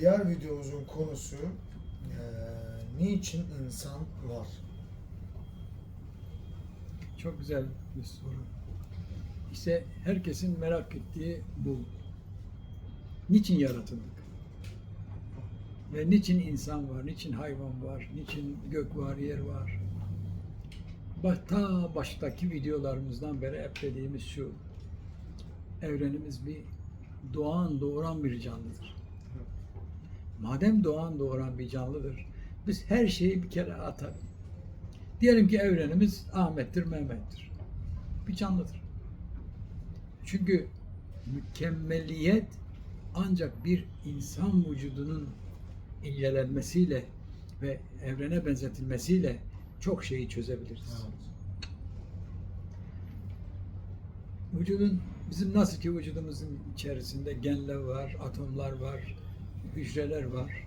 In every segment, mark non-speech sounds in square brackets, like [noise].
diğer videomuzun konusu eee, niçin insan var? Çok güzel bir soru. İşte herkesin merak ettiği bu. Niçin yaratıldık? Ve niçin insan var, niçin hayvan var, niçin gök var, yer var? Bak, ta baştaki videolarımızdan beri hep dediğimiz şu. Evrenimiz bir doğan doğuran bir canlıdır. Madem doğan doğuran bir canlıdır, biz her şeyi bir kere atalım. Diyelim ki evrenimiz Ahmet'tir, Mehmet'tir. Bir canlıdır. Çünkü mükemmeliyet ancak bir insan vücudunun incelenmesiyle ve evrene benzetilmesiyle çok şeyi çözebiliriz. Vücudun bizim nasıl ki vücudumuzun içerisinde genler var, atomlar var, hücreler var.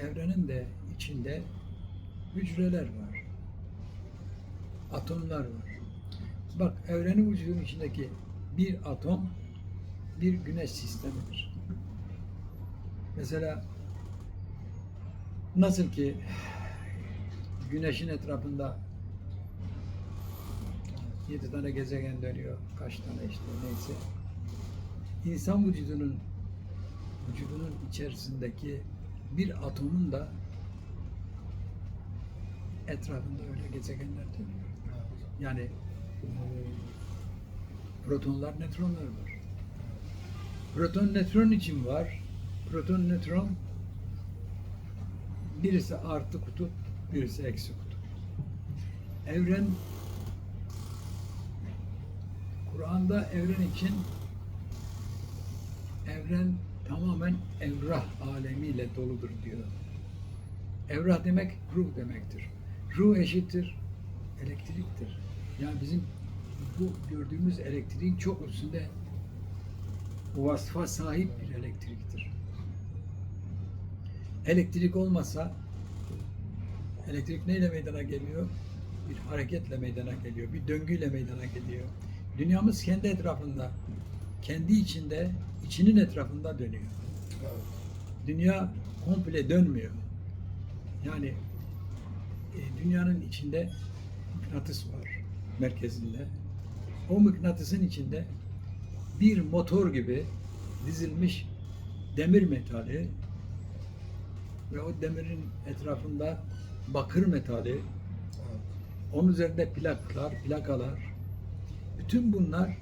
Evrenin de içinde hücreler var. Atomlar var. Bak evrenin vücudunun içindeki bir atom bir güneş sistemidir. Mesela nasıl ki güneşin etrafında yedi tane gezegen dönüyor, kaç tane işte neyse. İnsan vücudunun vücudunun içerisindeki bir atomun da etrafında öyle gezegenler dönüyor. Yani e, protonlar, nötronlar var. Proton, nötron için var. Proton, nötron birisi artı kutup, birisi eksi kutup. Evren Kur'an'da evren için evren tamamen evrah alemiyle doludur diyor. Evrah demek ruh demektir. Ruh eşittir elektriktir. Yani bizim bu gördüğümüz elektriğin çok üstünde vasfa sahip bir elektriktir. Elektrik olmasa elektrik neyle meydana geliyor? Bir hareketle meydana geliyor, bir döngüyle meydana geliyor. Dünyamız kendi etrafında, kendi içinde, içinin etrafında dönüyor. Dünya komple dönmüyor. Yani e, dünyanın içinde mıknatıs var merkezinde. O mıknatısın içinde bir motor gibi dizilmiş demir metali ve o demirin etrafında bakır metali, onun üzerinde plaklar, plakalar. Bütün bunlar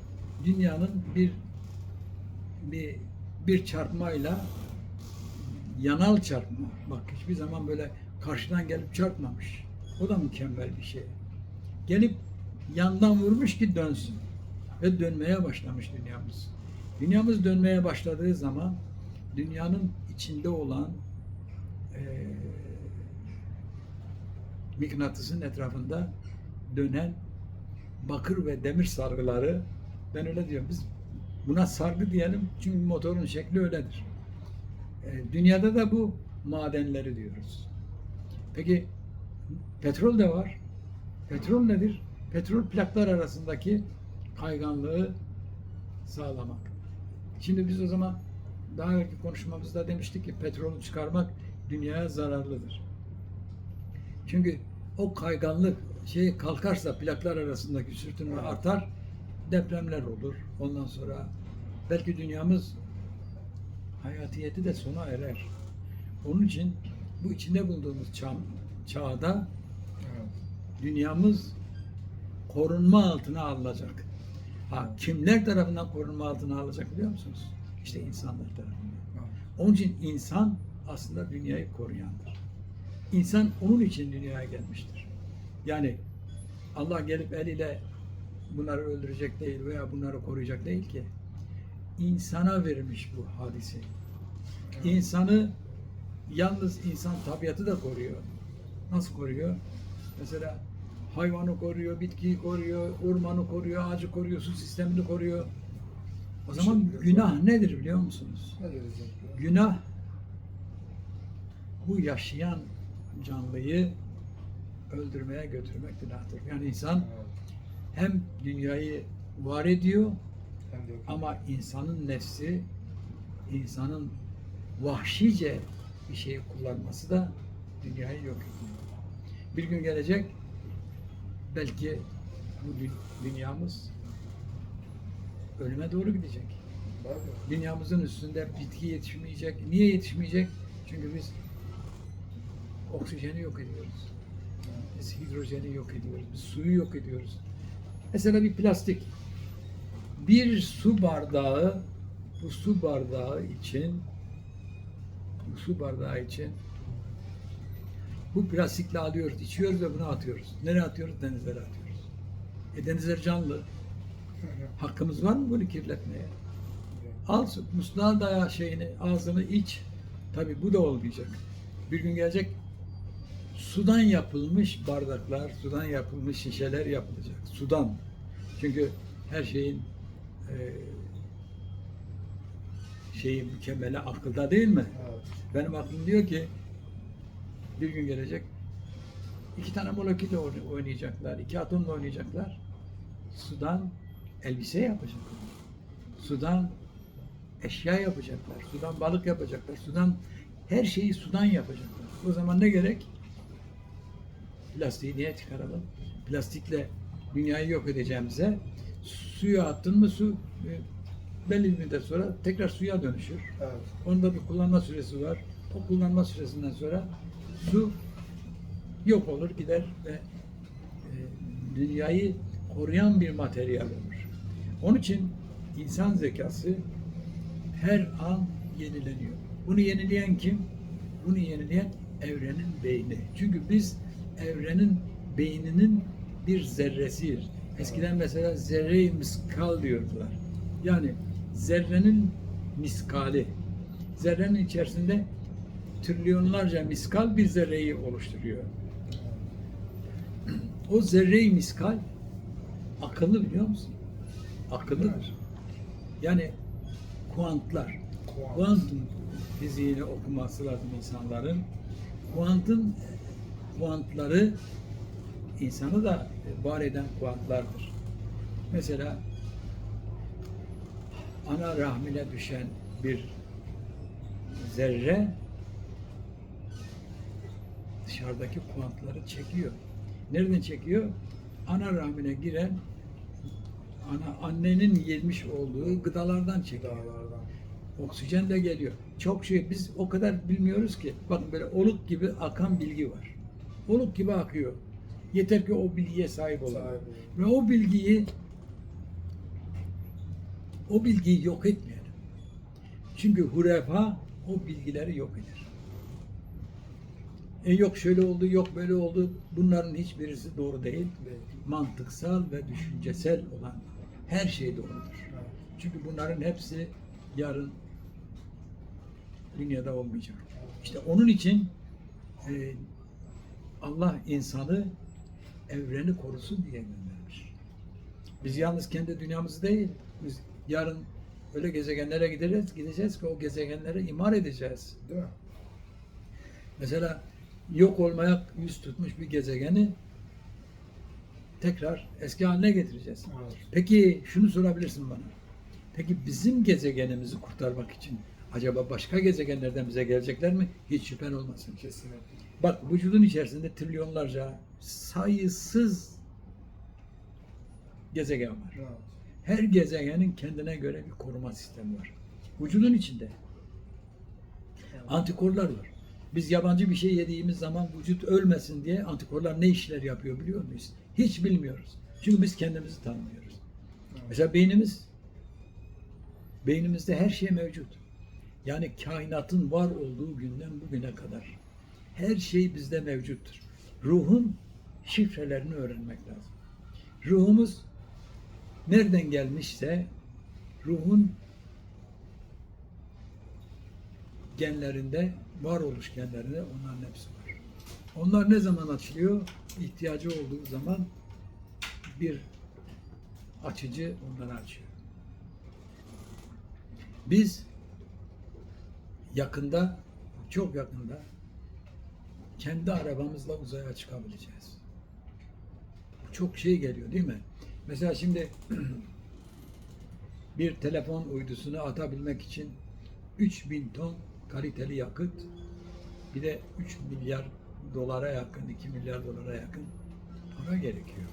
dünyanın bir bir bir çarpmayla yanal çarpma. Bak hiçbir zaman böyle karşıdan gelip çarpmamış. O da mükemmel bir şey. Gelip yandan vurmuş ki dönsün. Ve dönmeye başlamış dünyamız. Dünyamız dönmeye başladığı zaman dünyanın içinde olan eee mıknatısın etrafında dönen bakır ve demir sargıları ben öyle diyorum. Biz buna sargı diyelim çünkü motorun şekli öyledir. E, dünyada da bu madenleri diyoruz. Peki petrol de var. Petrol nedir? Petrol plaklar arasındaki kayganlığı sağlamak. Şimdi biz o zaman daha önceki konuşmamızda demiştik ki petrolü çıkarmak dünyaya zararlıdır. Çünkü o kayganlık şey kalkarsa plaklar arasındaki sürtünme artar, depremler olur. Ondan sonra belki dünyamız hayatiyeti de sona erer. Onun için bu içinde bulunduğumuz çağ, çağda dünyamız korunma altına alınacak. Ha, kimler tarafından korunma altına alacak biliyor musunuz? İşte insanlar tarafından. Onun için insan aslında dünyayı koruyandır. İnsan onun için dünyaya gelmiştir. Yani Allah gelip eliyle bunları öldürecek değil veya bunları koruyacak değil ki. İnsana vermiş bu hadise. İnsanı yalnız insan tabiatı da koruyor. Nasıl koruyor? Mesela hayvanı koruyor, bitkiyi koruyor, ormanı koruyor, ağacı koruyor, su sistemini koruyor. O zaman günah nedir biliyor musunuz? Günah bu yaşayan canlıyı öldürmeye götürmek günahtır. Yani insan hem dünyayı var ediyor Hem de ama insanın nefsi, insanın vahşice bir şeyi kullanması da dünyayı yok ediyor. Bir gün gelecek belki bu dü- dünyamız ölüme doğru gidecek. Dünyamızın üstünde bitki yetişmeyecek. Niye yetişmeyecek? Çünkü biz oksijeni yok ediyoruz. Biz hidrojeni yok ediyoruz. Biz suyu yok ediyoruz. Mesela bir plastik. Bir su bardağı bu su bardağı için bu su bardağı için bu plastikle alıyoruz, içiyoruz ve bunu atıyoruz. Nereye atıyoruz? Denizlere atıyoruz. E denizler canlı. Hakkımız var mı bunu kirletmeye? Al musluğa daya şeyini, ağzını iç. Tabi bu da olmayacak. Bir gün gelecek sudan yapılmış bardaklar, sudan yapılmış şişeler yapılacak. Sudan. Çünkü her şeyin e, şeyi mükemmeli akılda değil mi? Evet. Benim aklım diyor ki bir gün gelecek iki tane molekülle oyn- oynayacaklar, iki atomla oynayacaklar. Sudan elbise yapacaklar. Sudan eşya yapacaklar. Sudan balık yapacaklar. Sudan her şeyi sudan yapacaklar. O zaman ne gerek? Plastiği niye çıkaralım? Plastikle dünyayı yok edeceğimize suya attın mı su e, belli bir müddet sonra tekrar suya dönüşür. Evet. Onun da bir kullanma süresi var. O kullanma süresinden sonra su yok olur gider ve e, dünyayı koruyan bir materyal olur. Onun için insan zekası her an yenileniyor. Bunu yenileyen kim? Bunu yenileyen evrenin beyni. Çünkü biz evrenin beyninin bir zerresiyiz. Eskiden mesela zerre-i miskal diyordular. Yani zerrenin miskali. Zerrenin içerisinde trilyonlarca miskal bir zerreyi oluşturuyor. O zerre-i miskal akıllı biliyor musun? Akıllıdır. Yani kuantlar. Kuant. Kuantum fiziğini okuması lazım insanların. Kuantın kuantları insanı da var eden kuantlardır. Mesela ana rahmine düşen bir zerre dışarıdaki kuantları çekiyor. Nereden çekiyor? Ana rahmine giren ana annenin yemiş olduğu gıdalardan çekiyor. Dağlardan. Oksijen de geliyor. Çok şey biz o kadar bilmiyoruz ki. Bakın böyle oluk gibi akan bilgi var. Oluk gibi akıyor. Yeter ki o bilgiye sahip olalım. Sahip. Ve o bilgiyi o bilgiyi yok etmeyelim. Çünkü hurefa o bilgileri yok eder. E yok şöyle oldu, yok böyle oldu. Bunların hiçbirisi doğru değil. Değil. Mantıksal ve düşüncesel olan her şey doğrudur. Çünkü bunların hepsi yarın dünyada olmayacak. İşte onun için e, Allah insanı evreni korusun diye göndermiş. Biz yalnız kendi dünyamızı değil, biz yarın öyle gezegenlere gideceğiz, gideceğiz ki o gezegenlere imar edeceğiz. Değil mi? Mesela yok olmaya yüz tutmuş bir gezegeni tekrar eski haline getireceğiz. Evet. Peki şunu sorabilirsin bana. Peki bizim gezegenimizi kurtarmak için acaba başka gezegenlerden bize gelecekler mi? Hiç şüphen olmasın. Kesinlikle. Bak vücudun içerisinde trilyonlarca sayısız gezegen var. Evet. Her gezegenin kendine göre bir koruma sistemi var. Vücudun içinde antikorlar var. Biz yabancı bir şey yediğimiz zaman vücut ölmesin diye antikorlar ne işler yapıyor biliyor muyuz? Hiç bilmiyoruz. Çünkü biz kendimizi tanımıyoruz. Evet. Mesela beynimiz, beynimizde her şey mevcut. Yani kainatın var olduğu günden bugüne kadar her şey bizde mevcuttur. Ruhun şifrelerini öğrenmek lazım. Ruhumuz nereden gelmişse ruhun genlerinde, varoluş genlerinde onların hepsi var. Onlar ne zaman açılıyor? İhtiyacı olduğu zaman bir açıcı onları açıyor. Biz yakında, çok yakında kendi arabamızla uzaya çıkabileceğiz. Çok şey geliyor değil mi? Mesela şimdi [clears throat] bir telefon uydusunu atabilmek için 3000 ton kaliteli yakıt, bir de 3 milyar dolara yakın, 2 milyar dolara yakın para gerekiyor.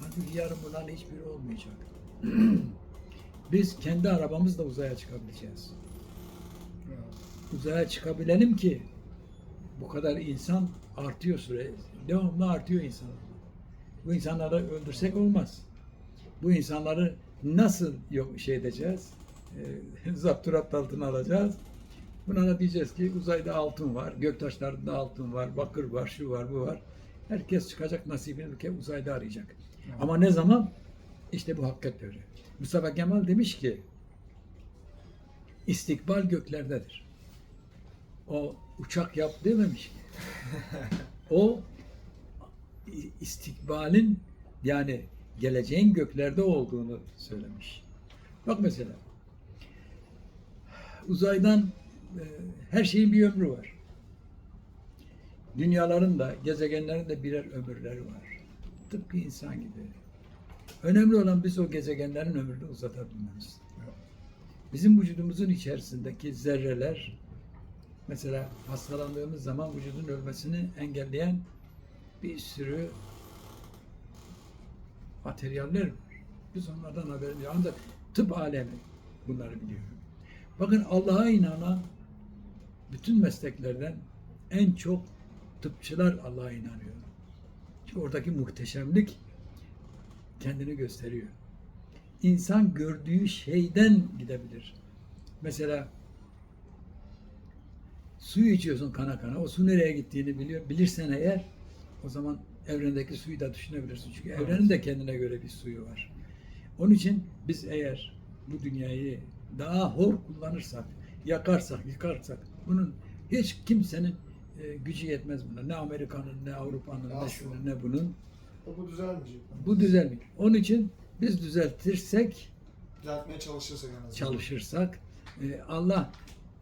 Halbuki yarın bunların hiçbiri olmayacak. [clears throat] Biz kendi arabamızla uzaya çıkabileceğiz. Uzaya çıkabilelim ki bu kadar insan artıyor süre. Devamlı artıyor insanlar. Bu insanları öldürsek olmaz. Bu insanları nasıl yok şey edeceğiz? [laughs] E, zapturapt altına alacağız. Buna da diyeceğiz ki uzayda altın var, göktaşlarında altın var, bakır var, şu var, bu var. Herkes çıkacak nasibini ülke uzayda arayacak. Ama ne zaman? İşte bu hakikat devri. Mustafa Kemal demiş ki istikbal göklerdedir. O uçak yap dememiş ki. [laughs] o istikbalin yani geleceğin göklerde olduğunu söylemiş. Bak mesela uzaydan e, her şeyin bir ömrü var. Dünyaların da gezegenlerin de birer ömürleri var. Tıpkı insan gibi. Önemli olan biz o gezegenlerin ömrünü uzatabilmemiz. Bizim vücudumuzun içerisindeki zerreler mesela hastalandığımız zaman vücudun ölmesini engelleyen bir sürü materyaller. Biz onlardan haberimiz yok. Ancak tıp alemi bunları biliyor. Bakın Allah'a inanan bütün mesleklerden en çok tıpçılar Allah'a inanıyor. Çünkü oradaki muhteşemlik kendini gösteriyor. İnsan gördüğü şeyden gidebilir. Mesela suyu içiyorsun kana kana. O su nereye gittiğini biliyor. Bilirsen eğer o zaman evrendeki suyu da düşünebilirsin. Çünkü Evet. evrenin de kendine göre bir suyu var. Onun için biz eğer bu dünyayı daha hor kullanırsak, yakarsak, yıkarsak bunun hiç kimsenin e, gücü yetmez buna. Ne Amerika'nın, ne Avrupa'nın, ne şunun, ne bunun. Bu düzelmeyecek. Bu düzelmek. Onun için biz düzeltirsek, Düzeltmeye çalışırsak en azından. çalışırsak e, Allah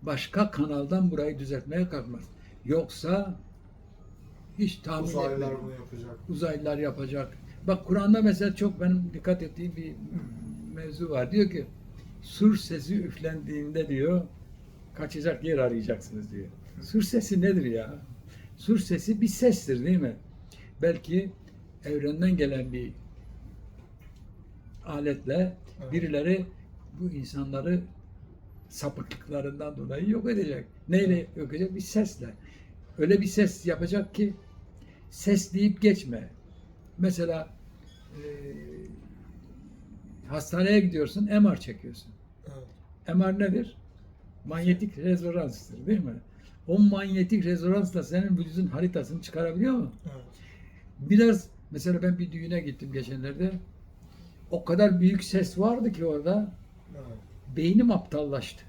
başka kanaldan burayı düzeltmeye kalkmaz. Yoksa hiç tahmin Uzaylılar etmiyorum. bunu yapacak. Uzaylılar yapacak. Bak Kur'an'da mesela çok benim dikkat ettiğim bir mevzu var. Diyor ki sur sesi üflendiğinde diyor kaçacak yer arayacaksınız diyor. Sur sesi nedir ya? Sur sesi bir sestir değil mi? Belki evrenden gelen bir aletle Evet. birileri bu insanları sapıklıklarından dolayı yok edecek. Neyle yok edecek? Bir sesle. Öyle bir ses yapacak ki ses deyip geçme. Mesela e, hastaneye gidiyorsun, MR çekiyorsun. Evet. MR nedir? Manyetik rezonanstır değil mi? O manyetik rezonansla senin vücudun haritasını çıkarabiliyor mu? Evet. Biraz mesela ben bir düğüne gittim geçenlerde. O kadar büyük ses vardı ki orada beynim aptallaştı.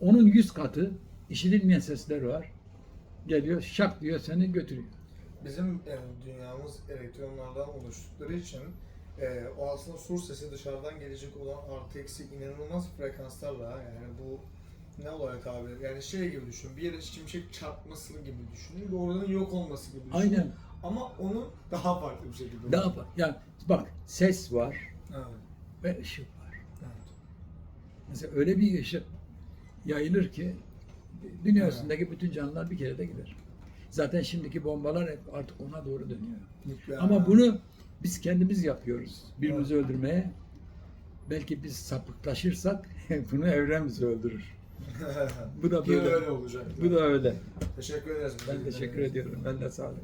Onun yüz katı işitilmeyen sesler var. Geliyor şak diyor seni götürüyor. Bizim e, dünyamız elektronlardan oluştukları için e, o aslında sur sesi dışarıdan gelecek olan artı eksi inanılmaz frekanslarla yani bu ne olarak abi yani şey gibi düşün bir yere şimşek çarpması gibi ve oranın yok olması gibi düşün. Aynen. Ama onu daha farklı bir şekilde. Daha fa- yani bak ses var Evet. ve ışık var. evet. Mesela öyle bir ışık yayılır ki dünya Evet. üstündeki bütün canlılar bir kere de gider. Zaten şimdiki bombalar hep artık ona doğru dönüyor. Nükleer. Ama bunu biz kendimiz yapıyoruz. Birbirimizi öldürmeye. Belki biz sapıklaşırsak [laughs] bunu evren bizi öldürür. [laughs] Bu da böyle. öyle olacak. Bu da öyle. Teşekkür ederiz. Ben teşekkür ediyorum. Ben de sağ olun.